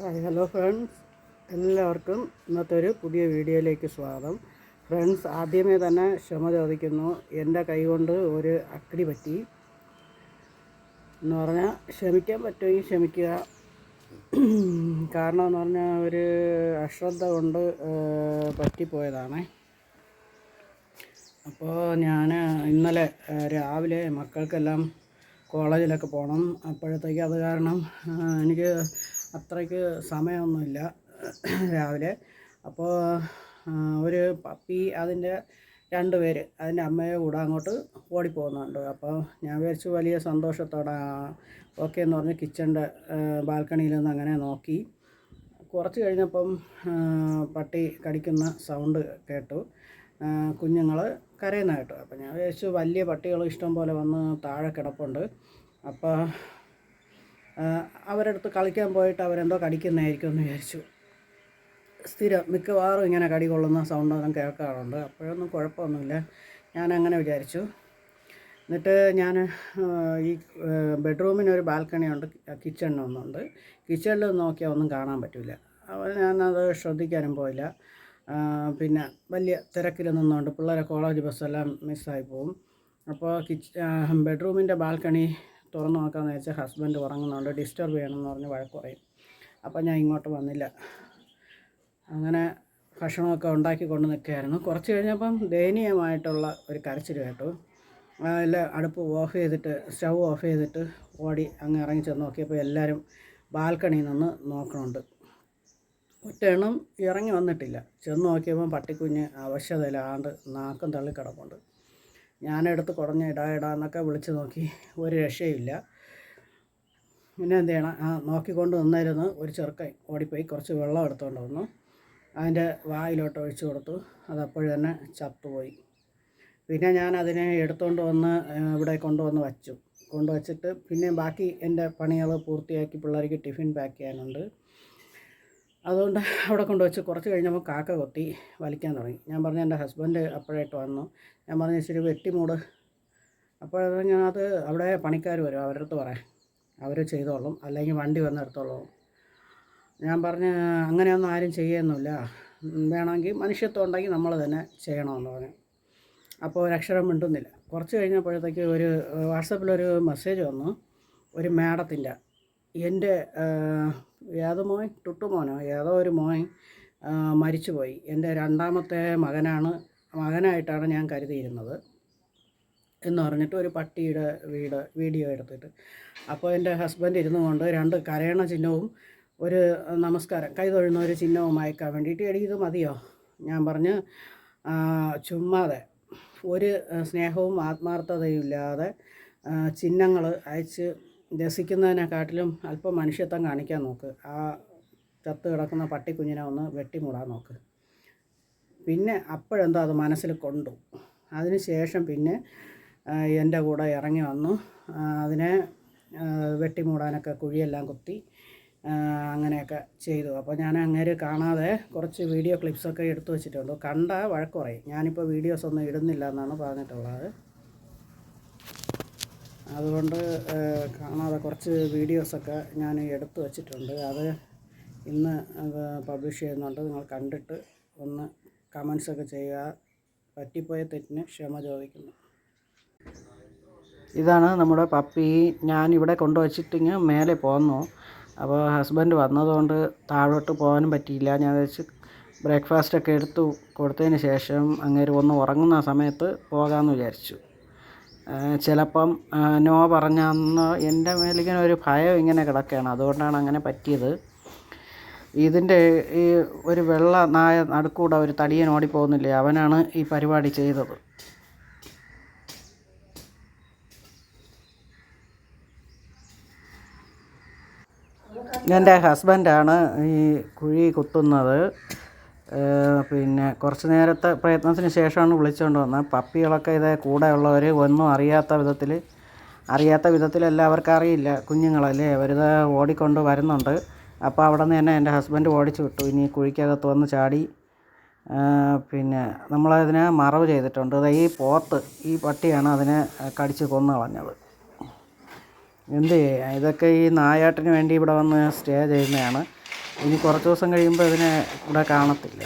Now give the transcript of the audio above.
Hi hello friends. എല്ലാവർക്കും ഇന്നത്തെ ഒരു പുതിയ വീഡിയോയിലേക്ക് സ്വാഗതം. ഫ്രണ്ട്സ് ആദ്യമേ തന്നെ ക്ഷമ ചോദിക്കുന്നു. എന്റെ കൈകൊണ്ട് ഒരു അക്കടി പറ്റി. എന്ന് പറഞ്ഞാൽ ക്ഷമിക്കാൻ പറ്റുമെങ്കിൽ ക്ഷമിക്കുക. കാരണം എന്ന് പറഞ്ഞാൽ ഒരു അശ്രദ്ധ കൊണ്ട് പറ്റിപ്പോയതാണ്. അപ്പോൾ ഞാൻ ഇന്നലെ രാവിലെ മക്കൾക്കെല്ലാം കോളേജിലൊക്കെ പോകണം അപ്പോഴത്തേക്ക് അത് കാരണം എനിക്ക് അത്രയ്ക്ക് സമയമൊന്നുമില്ല രാവിലെ. അപ്പോൾ ഒരു പപ്പി അതിന്റെ രണ്ട് പേര് അതിന്റെ അമ്മയെ കൂടെ അങ്ങോട്ട് ഓടിപ്പോകുന്നുണ്ട്. അപ്പോൾ ഞാൻ വിചാരിച്ചു വലിയ സന്തോഷത്തോടെ ഓക്കെ എന്ന് പറഞ്ഞ് കിച്ചണിന്റെ ബാൽക്കണിയിൽ നിന്ന് അങ്ങനെ നോക്കി. കുറച്ച് കഴിഞ്ഞപ്പം പട്ടി കടിക്കുന്ന സൗണ്ട് കേട്ടു. കുഞ്ഞുങ്ങൾ കരയുന്ന കേട്ടു അപ്പോൾ ഞാൻ വിചാരിച്ചു വലിയ പട്ടികൾ ഇഷ്ടം പോലെ വന്ന് താഴെ കിടപ്പുണ്ട്. അപ്പോൾ അവരുടെ അടുത്ത് കളിക്കാൻ പോയിട്ട് അവരെന്തോ കടിക്കുന്നതായിരിക്കും എന്ന് വിചാരിച്ചു. സ്ഥിരം മിക്കവാറും ഇങ്ങനെ കടി കൊള്ളുന്ന സൗണ്ട് ഒന്നും കേൾക്കാറുണ്ട്. അപ്പോഴൊന്നും കുഴപ്പമൊന്നുമില്ല. ഞാൻ അങ്ങനെ വിചാരിച്ചു. എന്നിട്ട് ഞാൻ ഈ ബെഡ്റൂമിന് ഒരു ബാൽക്കണി ഉണ്ട് കിച്ചണിനൊന്നുണ്ട് കിച്ചണിൽ നോക്കിയാൽ ഒന്നും കാണാൻ പറ്റില്ല അപ്പോൾ ഞാനത് ശ്രദ്ധിക്കാനും പോയില്ല. പിന്നെ വലിയ തിരക്കിൽ നിന്നുകൊണ്ട് പിള്ളേരെ കോളേജ് ബസ്സെല്ലാം മിസ്സായി പോകും അപ്പോൾ കിച്ച ബെഡ്റൂമിന്റെ ബാൽക്കണി തുറന്നു നോക്കാമെന്ന് വെച്ചാൽ ഹസ്ബൻഡ് ഉറങ്ങുന്നുണ്ട് ഡിസ്റ്റർബ് ചെയ്യണമെന്ന് പറഞ്ഞ് വഴക്ക് പറയും. അപ്പോൾ ഞാൻ ഇങ്ങോട്ട് വന്നില്ല. അങ്ങനെ ഭക്ഷണമൊക്കെ ഉണ്ടാക്കി കൊണ്ട് നിൽക്കുകയായിരുന്നു. കുറച്ച് കഴിഞ്ഞപ്പം ദയനീയമായിട്ടുള്ള ഒരു കരച്ചിൽ കേട്ടു. അതിൽ അടുപ്പ് ഓഫ് ചെയ്തിട്ട് സ്റ്റൗ ഓഫ് ചെയ്തിട്ട് ഓടി അങ്ങ് ഇറങ്ങി ചെന്ന് നോക്കിയപ്പോൾ എല്ലാവരും ബാൽക്കണിയിൽ നിന്ന് നോക്കണുണ്ട്. ഒറ്റയെണ്ണം ഇറങ്ങി വന്നിട്ടില്ല. ചെന്ന് നോക്കിയപ്പോൾ പട്ടിക്കുഞ്ഞ് അവശതയിലാണ്ട് നാക്കം തള്ളി കിടപ്പുണ്ട് ഞാനെടുത്ത് കുടഞ്ഞ ഇടാ ഇടാ എന്നൊക്കെ വിളിച്ച് നോക്കി. ഒരു രക്ഷയില്ല പിന്നെ എന്ത് ചെയ്യണം? ആ നോക്കിക്കൊണ്ട് നിന്നിരുന്ന് ഒരു ചെറുക്കൻ ഓടിപ്പോയി. കുറച്ച് വെള്ളം എടുത്തുകൊണ്ട് വന്നു. അതിന്റെ വായിലോട്ട് ഒഴിച്ചു കൊടുത്തു. അതപ്പോഴും തന്നെ ചത്തുപോയി. പിന്നെ ഞാൻ അതിനെ എടുത്തുകൊണ്ട് വന്ന് ഇവിടെ കൊണ്ടുവന്ന് വച്ചു. കൊണ്ടുവച്ചിട്ട് പിന്നെ ബാക്കി എന്റെ പണികൾ പൂർത്തിയാക്കി പിള്ളേർക്ക് ടിഫിൻ പാക്ക് ചെയ്യാനുണ്ട്. അതുകൊണ്ട് അവിടെ കൊണ്ടുവച്ച് കുറച്ച് കഴിഞ്ഞപ്പോൾ കാക്ക കൊത്തി വലിക്കാൻ തുടങ്ങി. ഞാൻ പറഞ്ഞു എന്റെ ഹസ്ബൻഡ് അപ്പോഴായിട്ട് വന്നു. ഞാൻ പറഞ്ഞു ഇച്ചിരി വെട്ടിമൂട് അപ്പോൾ ഞാനത് അവിടെ പണിക്കാർ വരും അവരുടെ അടുത്ത് പറയാം. അവർ ചെയ്തോളും അല്ലെങ്കിൽ വണ്ടി വന്ന് ഞാൻ പറഞ്ഞ് അങ്ങനെയൊന്നും ആരും ചെയ്യുന്നില്ല വേണമെങ്കിൽ മനുഷ്യത്വം ഉണ്ടെങ്കിൽ നമ്മൾ തന്നെ ചെയ്യണമെന്ന് പറഞ്ഞു. അപ്പോൾ ഒരക്ഷരം മിണ്ടുന്നില്ല. കുറച്ച് കഴിഞ്ഞപ്പോഴത്തേക്ക് ഒരു വാട്സപ്പിലൊരു മെസ്സേജ് വന്നു. ഒരു മാഡത്തിന്റെ എന്റെ ഏതോ മോൻ ടുട്ടുമോനോ ഏതോ ഒരു മോൻ മരിച്ചുപോയി. എന്റെ രണ്ടാമത്തെ മകനാണ് മകനായിട്ടാണ് ഞാൻ കരുതിയിരുന്നത് എന്ന് പറഞ്ഞിട്ട് ഒരു പട്ടിയുടെ വീട് വീഡിയോ എടുത്തിട്ട്. അപ്പോൾ എന്റെ ഹസ്ബൻഡ് ഇരുന്നു കൊണ്ട് രണ്ട് കരയണ ചിഹ്നവും ഒരു നമസ്കാരം കൈ തൊഴുന്ന ഒരു ചിഹ്നവും അയക്കാൻ വേണ്ടിയിട്ട് എടി ഇത് മതിയോ? ഞാൻ പറഞ്ഞ് ചുമ്മാതെ. ഒരു സ്നേഹവും ആത്മാർത്ഥതയും ഇല്ലാതെ ചിഹ്നങ്ങൾ അയച്ച് രസിക്കുന്നതിനെക്കാട്ടിലും അല്പം മനുഷ്യത്വം കാണിക്കാൻ നോക്ക്. ആ ചത്ത് കിടക്കുന്ന പട്ടിക്കുഞ്ഞിനെ ഒന്ന് വെട്ടിമൂടാൻ നോക്ക്. പിന്നെ അപ്പോഴെന്തോ അത് മനസ്സിൽ കൊണ്ടു. അതിന് ശേഷം പിന്നെ എന്റെ കൂടെ ഇറങ്ങി വന്നു. അതിനെ വെട്ടിമൂടാനൊക്കെ കുഴിയെല്ലാം കുത്തി അങ്ങനെയൊക്കെ ചെയ്തു. അപ്പോൾ ഞാൻ അങ്ങേര് കാണാതെ കുറച്ച് വീഡിയോ ക്ലിപ്സൊക്കെ എടുത്തു വെച്ചിട്ടുണ്ട്. കണ്ട വഴക്ക് പറയും ഞാനിപ്പോൾ വീഡിയോസ് ഒന്നും ഇടുന്നില്ല എന്നാണ് പറഞ്ഞിട്ടുള്ളത്. അതുകൊണ്ട് കാണാതെ കുറച്ച് വീഡിയോസൊക്കെ ഞാൻ എടുത്തു വച്ചിട്ടുണ്ട്. അത് ഇന്ന് അത് പബ്ലിഷ് ചെയ്യുന്നുണ്ട്. നിങ്ങൾ കണ്ടിട്ട് ഒന്ന് കമൻസൊക്കെ ചെയ്യുക. പറ്റിപ്പോയ തെറ്റിന് ക്ഷമ ചോദിക്കുന്നു. ഇതാണ് നമ്മുടെ പപ്പി. ഞാൻ ഇവിടെ കൊണ്ടുവച്ചിട്ടിങ്ങ് മേലെ പോന്നു. അപ്പോൾ ഹസ്ബൻഡ് വന്നതുകൊണ്ട് താഴോട്ട് പോകാനും പറ്റിയില്ല. ഞാൻ വെച്ച് ബ്രേക്ക്ഫാസ്റ്റൊക്കെ എടുത്തു കൊടുത്തതിന് ശേഷം അങ്ങേര് ഒന്ന് ഉറങ്ങുന്ന സമയത്ത് പോകാമെന്ന് വിചാരിച്ചു. ചിലപ്പം നോ പറഞ്ഞ അന്ന് എന്റെ മേലിങ്ങനെ ഒരു ഭയം ഇങ്ങനെ കിടക്കുകയാണ്. അതുകൊണ്ടാണ് അങ്ങനെ പറ്റിയത്. ഇതിന്റെ ഈ ഒരു വെള്ള നായ നടുക്കൂടെ ഒരു തടിയൻ ഓടിപ്പോകുന്നില്ലേ? അവനാണ് ഈ പരിപാടി ചെയ്തത്. എന്റെ ഹസ്ബൻഡാണ് ഈ കുഴി കുത്തുന്നത്. പിന്നെ കുറച്ച് നേരത്തെ പ്രയത്നത്തിന് ശേഷമാണ് വിളിച്ചുകൊണ്ട് വന്നത്. പപ്പികളൊക്കെ ഇതേ കൂടെ ഉള്ളവർ ഒന്നും അറിയാത്ത വിധത്തിൽ അറിയാത്ത വിധത്തിലല്ല അവർക്ക് അറിയില്ല കുഞ്ഞുങ്ങളല്ലേ. അവരിത് ഓടിക്കൊണ്ട് വരുന്നുണ്ട്. അപ്പോൾ അവിടെ നിന്ന് തന്നെ എന്റെ ഹസ്ബൻഡ് ഓടിച്ചു വിട്ടു. ഇനി കുഴിക്കകത്ത് വന്ന് ചാടി പിന്നെ നമ്മളതിനെ മറവ് ചെയ്തിട്ടുണ്ട്. ദേ ഈ പോത്ത് ഈ പട്ടിയാണ് അതിനെ കടിച്ച് കൊന്നു കളഞ്ഞത് എന്ത് ചെയ്യുക ഇതൊക്കെ ഈ നായാട്ടിന് വേണ്ടി ഇവിടെ വന്ന് സ്റ്റേ ചെയ്യുന്നതാണ്. ഇനി കുറച്ച് ദിവസം കഴിയുമ്പോൾ ഇതിനെ ഇവിടെ കാണത്തില്ല